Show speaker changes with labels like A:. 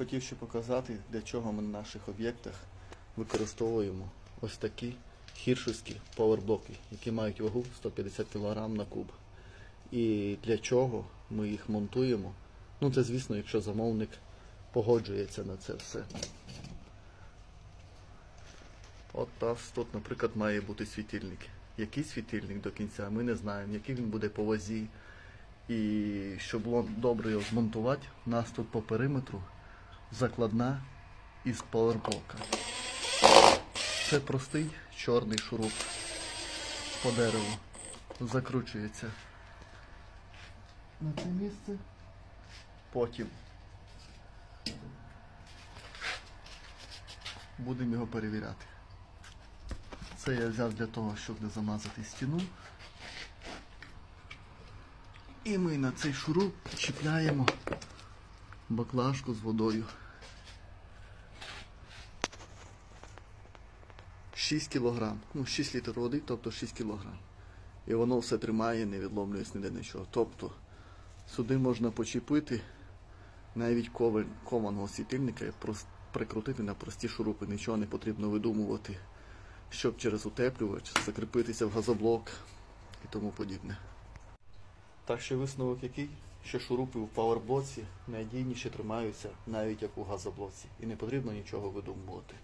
A: Хотів ще показати, для чого ми на наших об'єктах використовуємо ось такі хіршівські поверблоки, які мають вагу 150 кг на куб. І для чого ми їх монтуємо? Ну, це звісно, якщо замовник погоджується на це все. От нас тут, наприклад, має бути світильник. Який світильник до кінця, ми не знаємо, який він буде по вазі. І щоб було добре його змонтувати, у нас тут по периметру закладна із поверблока. Це простий чорний шуруп по дереву. Закручується на це місце. Потім будемо його перевіряти. Це я взяв для того, щоб не замазати стіну. І ми на цей шуруп чіпляємо баклажку з водою. 6 кілограм. Ну, 6 літрів води, тобто 6 кілограм. І воно все тримає, не відломлюється ніде нічого. Тобто сюди можна почепити навіть кованого світильника і прикрутити на прості шурупи. Нічого не потрібно видумувати, щоб через утеплювач закріпитися в газоблок і тому подібне. Так що висновок який? Що шурупи в паверблоці найдійніше тримаються навіть як у газоблоці. І не потрібно нічого видумувати.